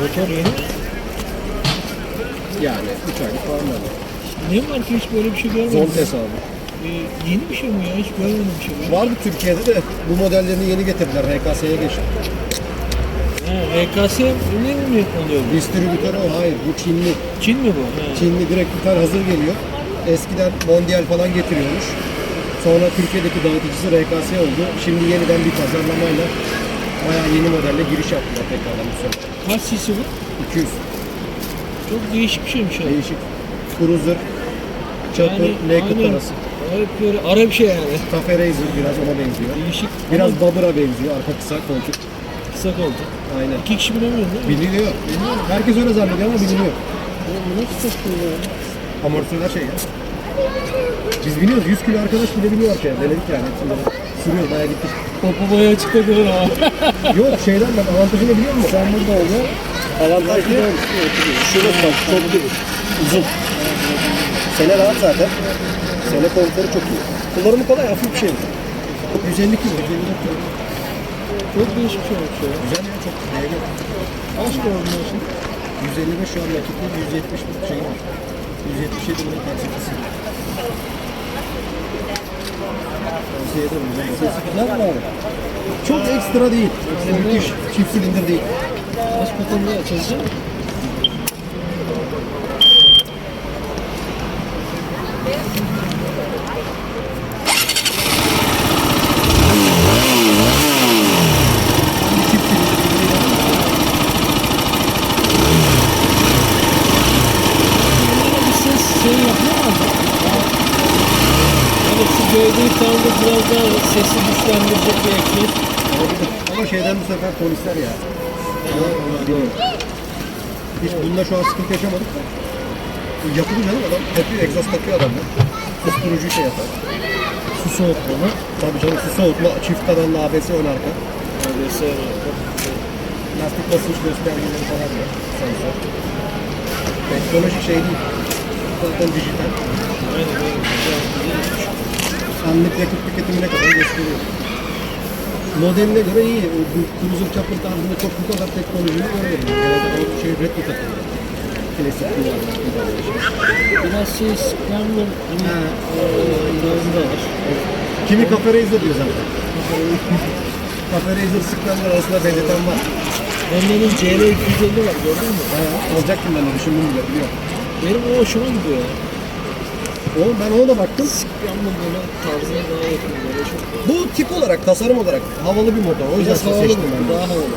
Motor yeni. Yani 3 aylık falan var. Ne var ki hiç böyle bir şey görmedim. Zontes abi. Ee, yeni bir şey mi ya? Hiç görmedim bir şey. Ben. Vardı Türkiye'de de bu modellerini yeni getirdiler. HKS'ye geçti. VKS ne mi oluyor bu? Distribütörü o hayır. Bu Çinli. Çin mi bu? Ha. Çinli direkt bir tane hazır geliyor. Eskiden Mondial falan getiriyormuş. Sonra Türkiye'deki dağıtıcısı RKS oldu. Şimdi yeniden bir pazarlamayla bayağı yeni modelle giriş yaptılar tekrardan bu sene. Kaç cc bu? 200. Çok değişik bir şeymiş abi. Değişik. Cruiser, çapı, naked aynen. arası. Böyle ara bir şey yani. Cafe Racer biraz ona benziyor. Değişik. Biraz Ama benziyor. Arka kısa koltuk. kısa koltuk. Aynen. İki kişi binemiyor değil mi? Biliniyor. Herkes öyle zannediyor ama biliniyor. Bu nasıl takılıyor ya? Amortisörler şey ya. Biz biniyoruz. 100 kilo arkadaş bile biniyor arkaya. Denedik yani. Hepsini de sürüyoruz. Bayağı gittik. Topu bayağı açıkladı ama. Yok şeyden ben avantajını biliyor musun? Sen burada oluyor. Avantaj ne? Şurası bak çok değil. Uzun. Sene rahat zaten. Sene konforu çok iyi. Kullanımı kolay hafif bir şey. 150 kilo. 154 kilo. Çok değişik bir şey olmuş ya. Güzel ya çok beğeniyorum. Kaç koordinasyon? 155 şu an nakitli 170 bir şey var. 177 bunun taksitisi. Tavsiye ederim. güzel. Sesi güzel mi abi? Çok ekstra değil. Müthiş. Çift silindir değil. Kaç patenle çalışacak? Ses şey yapıyor mu şu gördüğü tamda biraz daha sesi güçlendirecek bir Olabilir. Ama şeyden bu sefer polisler ya. Bilmiyorum. Hiç bunda şu an sıkıntı yaşamadık da. Yapılı canım adam. Yapıyor, egzoz takıyor adamlar. Susturucu şey yapar. Su soğutma. Tabii canım su soğutma. Çift kanallı ABS ön arka. neredeyse Lastik basınç göstergeleri falan var. Sensör. Teknoloji şey değil. Zaten dijital. aynen öyle. Anlık yakıt tüketimine kadar gösteriyor. Modeline göre iyi. Bu Cruiser Chopper tarzında çok bu kadar teknolojini görmedim. Genelde o şey retro takılıyor. Klasik kullanmak. Biraz şey Scrambler hani Ha. tarzında var. Kimi Cafe Racer diyor zaten. Cafe Racer sıklanlar arasında benzeten var. Honda'nın CR 250 var gördün mü? Ha, alacaktım ben de düşündüm bile biliyorum. Benim o hoşuma gidiyor ya. O, ben ona da baktım. Scrambler böyle tarzına daha yakın böyle çok. Bu tip olarak, tasarım olarak havalı bir motor. O yüzden Biraz havalı seçtim bu, ben de. daha havalı.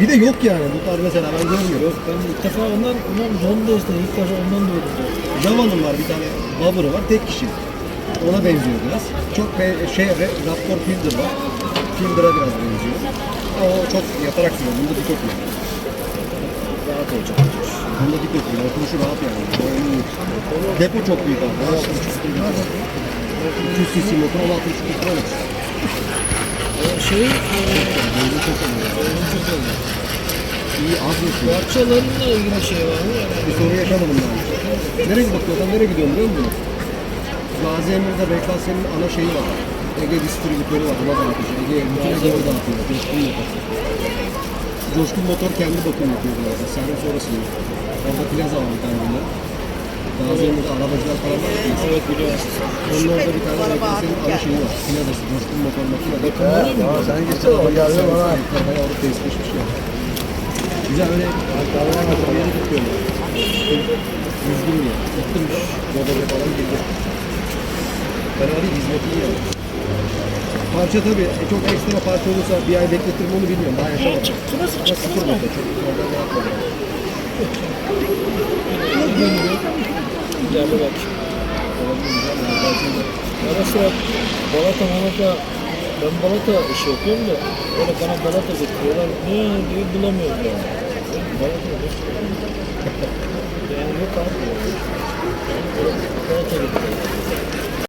Bir de yok yani bu tarz mesela ben görmüyorum. Yok ben ilk defa ondan, ondan Honda işte ilk defa ondan duydum. Java'nın var bir tane Bubber'ı var tek kişi. Ona benziyor biraz. Çok be, şey re- Raptor Fielder var. Fielder'a biraz benziyor. Ama o çok yatarak sürüyor. Bunda dik oturuyor. Rahat olacak. Bunda dik oturuyor. Oturuşu rahat yani. İyi. Depo çok büyük abi. 200 cc motor 16,5 litre olur. O şey, Benzin çok. İyi az yakıyor. Parçalarınla ilgili şey var mı? Bir soru yaşamadım ben. Nereye bakıyorsan nereye gidiyorsun biliyor musun? Gazi Emir'de BKS'nin ana şeyi var. Ege distribütörü var. Ona dağıtıyor. Ege bütün Ege'ye dağıtıyor. Coşkun motor. Coşkun motor kendi bakım yapıyor biraz. Servis orası. Orada plaza var bir tane bunlar. Gazi Emir'de arabacılar falan var. Evet biliyorum. Onun orada bir tane BKS'nin ana şeyi var. Plazası. Coşkun motor makine. Mı? Ya sen gitsene o geldi bana. Bayağı orada tesisleşmiş ya. Güzel öyle bir yere gidiyorum. Düzgün bir yer. De Rodos'a falan. Fena değil, hizmeti iyi yani. Parça tabii e, çok ekstra parça olursa bir ay bekletir mi onu bilmiyorum. Daha yaşamadım. Nasıl Ama sıfır motor. Çok problem yapmadım. Bir bak. Ara sıra balata malata ben balata iş yapıyorum da böyle bana balata getiriyorlar. Ne diye bulamıyorum yani. Ben balata. Yani yok abi. Balata getiriyor.